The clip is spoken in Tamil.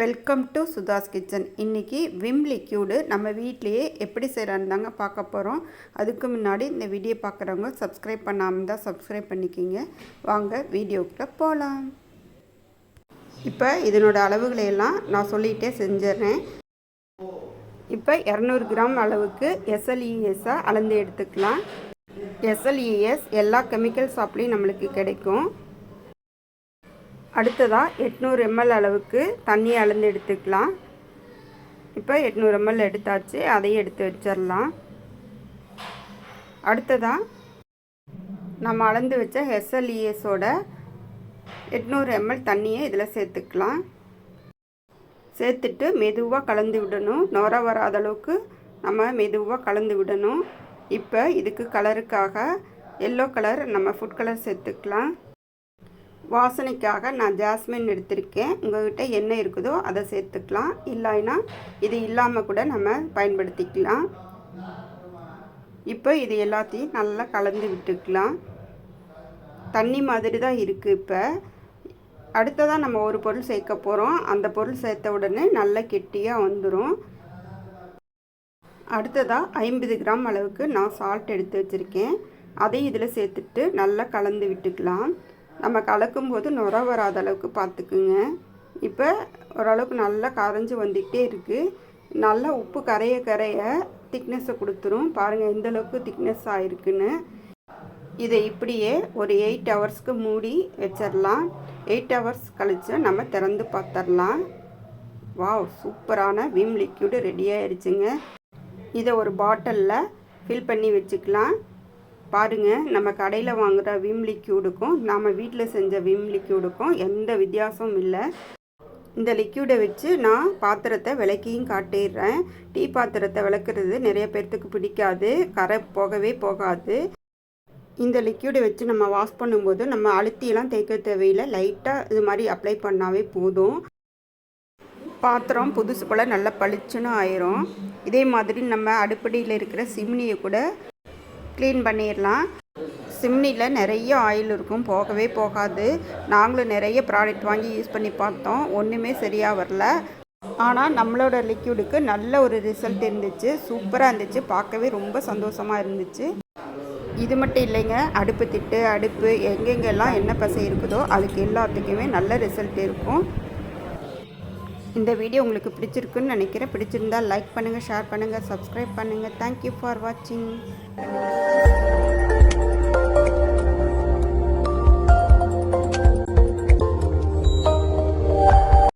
வெல்கம் டு சுதாஸ் கிச்சன் இன்றைக்கி விம் லிக்யூடு நம்ம வீட்லேயே எப்படி செய்கிறான்னு தாங்க பார்க்க போகிறோம் அதுக்கு முன்னாடி இந்த வீடியோ பார்க்குறவங்க சப்ஸ்கிரைப் பண்ணாமல் தான் சப்ஸ்கிரைப் பண்ணிக்கிங்க. வாங்க வீடியோக்குள்ளே போகலாம் இப்போ இதனோட அளவுகளை எல்லாம் நான் சொல்லிகிட்டே செஞ்சிடறேன். இப்போ இரநூறு கிராம் அளவுக்கு எஸ்எல்இஎஸ்ஸை அளந்து எடுத்துக்கலாம். எஸ்எல்இஎஸ் எல்லா கெமிக்கல் ஷாப்லேயும் நம்மளுக்கு கிடைக்கும். அடுத்ததாக எட்நூறு எம்எல் அளவுக்கு தண்ணி அளந்து எடுத்துக்கலாம். இப்போ எட்நூறு எம்எல் எடுத்தாச்சு அதையும் எடுத்து வச்சிடலாம் அடுத்ததாக நம்ம அளந்து வச்ச ஹெஸ்எல்இஎஸோட எட்நூறு எம்எல் தண்ணியை இதில் சேர்த்துக்கலாம். சேர்த்துட்டு மெதுவாக கலந்து விடணும். நொர வராத அளவுக்கு நம்ம மெதுவாக கலந்து விடணும். இப்போ இதுக்கு கலருக்காக எல்லோ கலர் நம்ம ஃபுட் கலர் சேர்த்துக்கலாம். வாசனைக்காக நான் ஜாஸ்மின் எடுத்திருக்கேன். உங்கள்கிட்ட என்ன இருக்குதோ அதை சேர்த்துக்கலாம். இல்லைன்னா இது இல்லாமல் கூட நம்ம பயன்படுத்திக்கலாம். இப்போ இது எல்லாத்தையும் நல்லா கலந்து விட்டுக்கலாம். தண்ணி மாதிரி தான் இருக்குது இப்போ. அடுத்ததாக நம்ம ஒரு பொருள் சேர்க்க போகிறோம் அந்த பொருள் சேர்த்த உடனே நல்லா கெட்டியாக வந்துடும் அடுத்ததாக ஐம்பது கிராம் அளவுக்கு நான் சால்ட் எடுத்து வச்சுருக்கேன். அதையும் இதில் சேர்த்துட்டு நல்லா கலந்து விட்டுக்கலாம். நம்ம கலக்கும்போது நுர வராத அளவுக்கு பார்த்துக்குங்க. இப்போ ஓரளவுக்கு நல்லா கரைஞ்சி வந்துக்கிட்டே இருக்குது நல்லா உப்பு கரைய கரைய திக்னஸை கொடுத்துரும். பாருங்கள் எந்தளவுக்கு திக்னஸ் ஆகிருக்குன்னு இதை இப்படியே ஒரு எயிட் ஹவர்ஸ்க்கு மூடி வச்சிடலாம் எயிட் ஹவர்ஸ் கழித்து நம்ம திறந்து பார்த்துடலாம் வாவ் சூப்பரான விம் லிக்யூடு ரெடி ஆயிடுச்சுங்க இதை ஒரு பாட்டிலில் ஃபில் பண்ணி வச்சுக்கலாம். பாருங்கள் நம்ம கடையில் வாங்குகிற விம் லிக்யூடுக்கும் நாம் வீட்டில் செஞ்ச விம் லிக்யூடுக்கும் எந்த வித்தியாசமும் இல்லை. இந்த லிக்யூடை வச்சு நான் பாத்திரத்தை விளக்கியும் காட்டிடுறேன். டீ பாத்திரத்தை விளக்குறது நிறைய பேர்த்துக்கு பிடிக்காது கரை போகவே போகாது. இந்த லிக்யூடை வச்சு நம்ம வாஷ் பண்ணும்போது நம்ம அழுத்தியெல்லாம் தேய்க்க தேவையில்லை லைட்டாக இது மாதிரி அப்ளை பண்ணாவே போதும். பாத்திரம் புதுசு போல் நல்லா பளிச்சுன்னு ஆயிரும். இதே மாதிரி நம்ம அடுப்படியில் இருக்கிற சிம்னியை கூட க்ளீன் பண்ணிடலாம். சிம்னியில் நிறைய ஆயில் இருக்கும். போகவே போகாது. நாங்களும் நிறைய ப்ராடக்ட் வாங்கி யூஸ் பண்ணி பார்த்தோம். ஒன்றுமே சரியாக வரல. ஆனால் நம்மளோட லிக்யூடுக்கு நல்ல ஒரு ரிசல்ட் இருந்துச்சு. சூப்பராக இருந்துச்சு. பார்க்கவே ரொம்ப சந்தோஷமாக இருந்துச்சு. இது மட்டும் இல்லைங்க. அடுப்பு திட்டு அடுப்பு எங்கெங்கெல்லாம் என்ன பசை இருக்குதோ அதுக்கு எல்லாத்துக்குமே நல்ல ரிசல்ட் இருக்கும். இந்த வீடியோ உங்களுக்கு பிடிச்சிருக்குன்னு நினைக்கிறேன். பிடிச்சிருந்தால் லைக் பண்ணுங்கள் ஷேர் பண்ணுங்கள் சப்ஸ்கிரைப் பண்ணுங்கள் தேங்க்யூ ஃபார் வாட்சிங்